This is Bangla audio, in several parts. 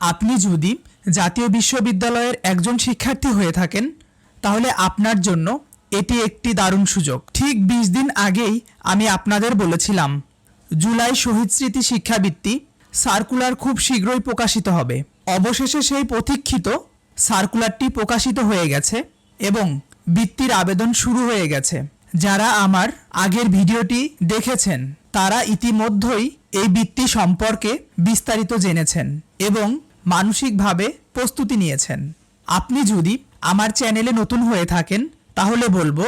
আপনি যদি জাতীয় বিশ্ববিদ্যালয়ের একজন শিক্ষার্থী হয়ে থাকেন, তাহলে আপনার জন্য এটি একটি দারুণ সুযোগ। ঠিক বিশ দিন আগেই আমি আপনাদের বলেছিলাম, জুলাই শহীদ স্মৃতি শিক্ষাবৃত্তি সার্কুলার খুব শীঘ্রই প্রকাশিত হবে। অবশেষে সেই প্রতীক্ষিত সার্কুলারটি প্রকাশিত হয়ে গেছে এবং বৃত্তির আবেদন শুরু হয়ে গেছে। যারা আমার আগের ভিডিওটি দেখেছেন, তারা ইতিমধ্যেই এই বৃত্তি সম্পর্কে বিস্তারিত জেনেছেন এবং মানসিকভাবে প্রস্তুতি নিয়েছেন। আপনি যদি আমার চ্যানেলে নতুন হয়ে থাকেন, তাহলে বলব,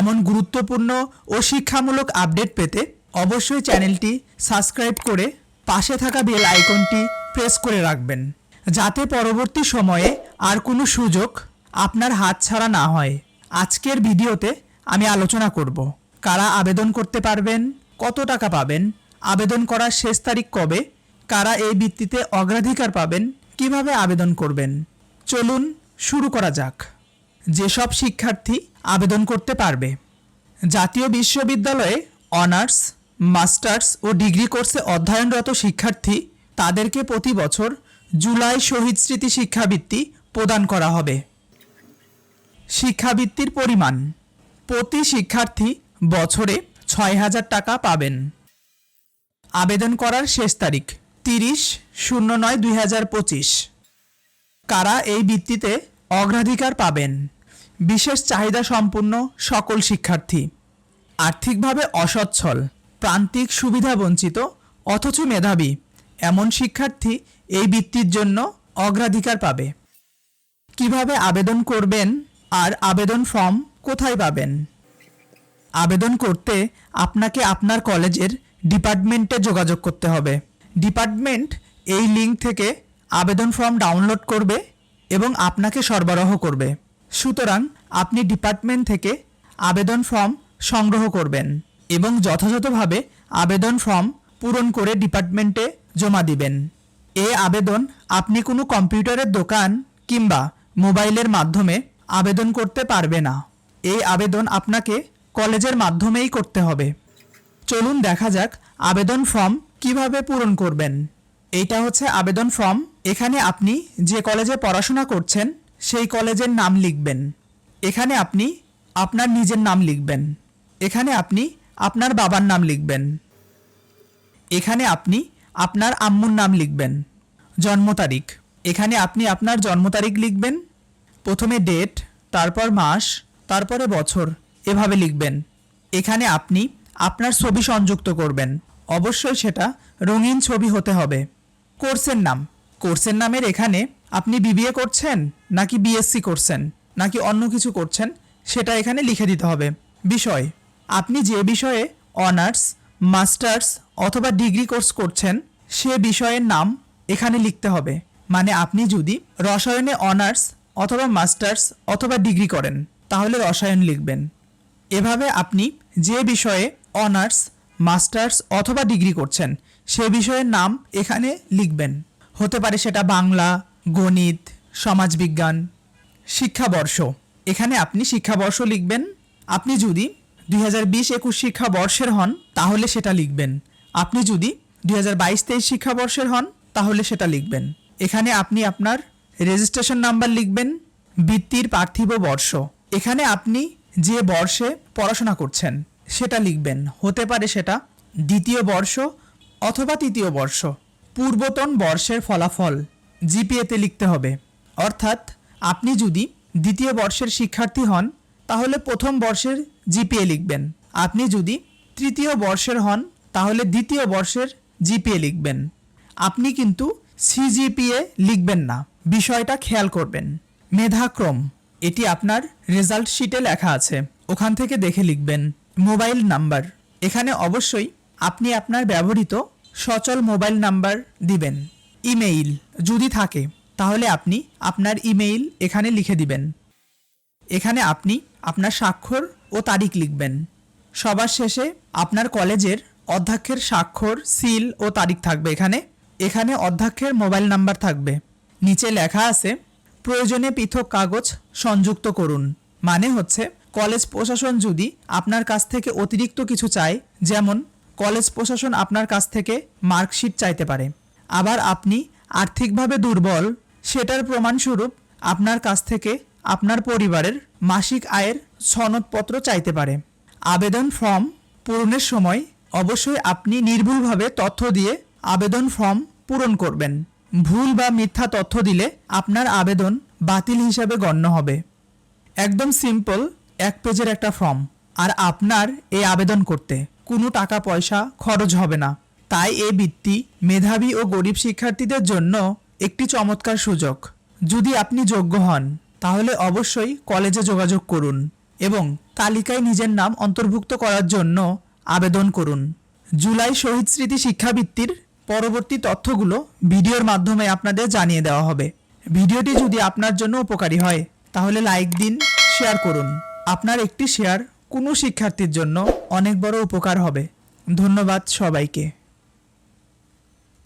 এমন গুরুত্বপূর্ণ ও শিক্ষামূলক আপডেট পেতে অবশ্যই চ্যানেলটি সাবস্ক্রাইব করে পাশে থাকা বেল আইকনটি প্রেস করে রাখবেন, যাতে পরবর্তী সময়ে আর কোনো সুযোগ আপনার হাতছাড়া না হয়। আজকের ভিডিওতে আমি আলোচনা করব, কারা আবেদন করতে পারবেন, কত টাকা পাবেন, আবেদন করার শেষ তারিখ কবে, কারা এই ভিত্তিতে অগ্রাধিকার পাবেন কীভাবে আবেদন করবেন? চলুন শুরু করা যাক। যেসব শিক্ষার্থী আবেদন করতে পারবে। জাতীয় বিশ্ববিদ্যালয়ে অনার্স, মাস্টার্স ও ডিগ্রি কোর্সে অধ্যয়নরত শিক্ষার্থী তাদেরকে প্রতি বছর জুলাই শহীদ স্মৃতি শিক্ষাবৃত্তি প্রদান করা হবে। শিক্ষাবৃত্তির পরিমাণ। প্রতি শিক্ষার্থী বছরে ছয় হাজার টাকা পাবেন। আবেদন করার শেষ তারিখ। তিরিশ শূন্য নয় দুই হাজার পঁচিশ। কারা এই বৃত্তিতে অগ্রাধিকার পাবেন? বিশেষ চাহিদা সম্পূর্ণ সকল শিক্ষার্থী। আর্থিকভাবে অসচ্ছল, প্রান্তিক সুবিধা বঞ্চিত, অথচ মেধাবী, এমন শিক্ষার্থী এই বৃত্তির জন্য অগ্রাধিকার পাবে। কীভাবে আবেদন করবেন আর আবেদন ফর্ম কোথায় পাবেন? আবেদন করতে আপনাকে আপনার কলেজের ডিপার্টমেন্টে যোগাযোগ করতে হবে। ডিপার্টমেন্ট এই লিঙ্ক থেকে আবেদন ফর্ম ডাউনলোড করবে এবং আপনাকে সরবরাহ করবে। সুতরাং আপনি ডিপার্টমেন্ট থেকে আবেদন ফর্ম সংগ্রহ করবেন এবং যথাযথভাবে আবেদন ফর্ম পূরণ করে ডিপার্টমেন্টে জমা দিবেন। এ আবেদন আপনি কোনো কম্পিউটারের দোকান কিংবা মোবাইলের মাধ্যমে আবেদন করতে পারবে না। এই আবেদন আপনাকে কলেজের মাধ্যমেই করতে হবে। চলুন দেখা যাক আবেদন ফর্ম কীভাবে পূরণ করবেন? এইটা হচ্ছে আবেদন ফর্ম। এখানে আপনি যে কলেজে পড়াশোনা করছেন, সেই কলেজের নাম লিখবেন। এখানে আপনি আপনার নিজের নাম লিখবেন। এখানে আপনি আপনার বাবার নাম লিখবেন। এখানে আপনি আপনার আম্মুর নাম লিখবেন। জন্ম তারিখ। এখানে আপনি আপনার জন্ম তারিখ লিখবেন। প্রথমে ডেট তারপর মাস, তারপরে বছর। এভাবে লিখবেন। এখানে আপনি আপনার ছবি সংযুক্ত করবেন। অবশ্যই সেটা রঙিন ছবি হতে হবে। কোর্সের নাম। কোর্সের নামের এখানে আপনি বিবিএ করছেন নাকি বিএসসি করছেন নাকি অন্য কিছু করছেন সেটা এখানে লিখে দিতে হবে। বিষয়, আপনি যে বিষয়ে অনার্স, মাস্টার্স অথবা ডিগ্রি কোর্স করছেন সে বিষয়ের নাম এখানে লিখতে হবে। মানে আপনি যদি রসায়নে অনার্স অথবা মাস্টার্স অথবা ডিগ্রি করেন, তাহলে রসায়ন লিখবেন। এভাবে আপনি যে বিষয়ে অনার্স মাস্টার্স অথবা ডিগ্রি করছেন, সে বিষয়ের নাম এখানে লিখবেন। হতে পারে সেটা বাংলা, গণিত, সমাজবিজ্ঞান, শিক্ষাবর্ষ। এখানে আপনি শিক্ষাবর্ষ লিখবেন। আপনি যদি দুই হাজার বিশ একুশ শিক্ষাবর্ষের হন, তাহলে সেটা লিখবেন। আপনি যদি দুই হাজার বাইশ তেইশ শিক্ষাবর্ষের হন, তাহলে সেটা লিখবেন। এখানে আপনি আপনার রেজিস্ট্রেশন নাম্বার লিখবেন, বৃত্তির পার্থিব বর্ষ। এখানে আপনি যে বর্ষে পড়াশোনা করছেন সেটা লিখবেন। হতে পারে সেটা দ্বিতীয় বর্ষ অথবা তৃতীয় বর্ষ। পূর্বতন বর্ষের ফলাফল জিপিএতে লিখতে হবে। অর্থাৎ আপনি যদি দ্বিতীয় বর্ষের শিক্ষার্থী হন, তাহলে প্রথম বর্ষের জিপিএ লিখবেন। আপনি যদি তৃতীয় বর্ষের হন, তাহলে দ্বিতীয় বর্ষের জিপিএ লিখবেন। আপনি কিন্তু সিজিপিএ লিখবেন না। বিষয়টা খেয়াল করবেন। মেধাক্রম। এটি আপনার রেজাল্ট শিটে লেখা আছে। ওখান থেকে দেখে লিখবেন। Mobile number. এখানে অবশ্যই আপনি আপনার ব্যবহৃত সচল মোবাইল নাম্বার দিবেন। ইমেইল যদি থাকে, তাহলে আপনি আপনার ইমেইল এখানে লিখে দিবেন। এখানে আপনি আপনার স্বাক্ষর ও তারিখ লিখবেন। সবার শেষে আপনার কলেজের অধ্যক্ষের স্বাক্ষর, সিল ও তারিখ থাকবে এখানে। এখানে অধ্যক্ষের মোবাইল নাম্বার থাকবে। নিচে লেখা আছে, প্রয়োজনে পৃথক কাগজ সংযুক্ত করুন। মানে হচ্ছে কলেজ প্রশাসন যদি আপনার কাছ থেকে অতিরিক্ত কিছু চায়, যেমন কলেজ প্রশাসন আপনার কাছ থেকে মার্কশিট চাইতে পারে। আবার আপনি আর্থিকভাবে দুর্বল, সেটার প্রমাণস্বরূপ আপনার কাছ থেকে আপনার পরিবারের মাসিক আয়ের সনদপত্র চাইতে পারে। আবেদন ফর্ম পূরণের সময় অবশ্যই আপনি নির্ভুলভাবে তথ্য দিয়ে আবেদন ফর্ম পূরণ করবেন। ভুল বা মিথ্যা তথ্য দিলে আপনার আবেদন বাতিল হিসাবে গণ্য হবে। একদম সিম্পল এক পেজের একটা ফর্ম। আর আপনার এই আবেদন করতে কোনো টাকা, পয়সা খরচ হবে না। তাই এই বৃত্তি মেধাবী ও গরিব শিক্ষার্থীদের জন্য একটি চমৎকার সুযোগ। যদি আপনি যোগ্য হন, তাহলে অবশ্যই কলেজে যোগাযোগ করুন এবং তালিকায় নিজের নাম অন্তর্ভুক্ত করার জন্য আবেদন করুন। জুলাই শহীদ স্মৃতি শিক্ষাবৃত্তির পরবর্তী তথ্যগুলো ভিডিওর মাধ্যমে আপনাদের জানিয়ে দেওয়া হবে। ভিডিওটি যদি আপনার জন্য উপকারী হয়, তাহলে লাইক দিন, শেয়ার করুন। আপনার একটি শেয়ার কোনো শিক্ষার্থীর জন্য অনেক বড় উপকার হবে। ধন্যবাদ সবাইকে।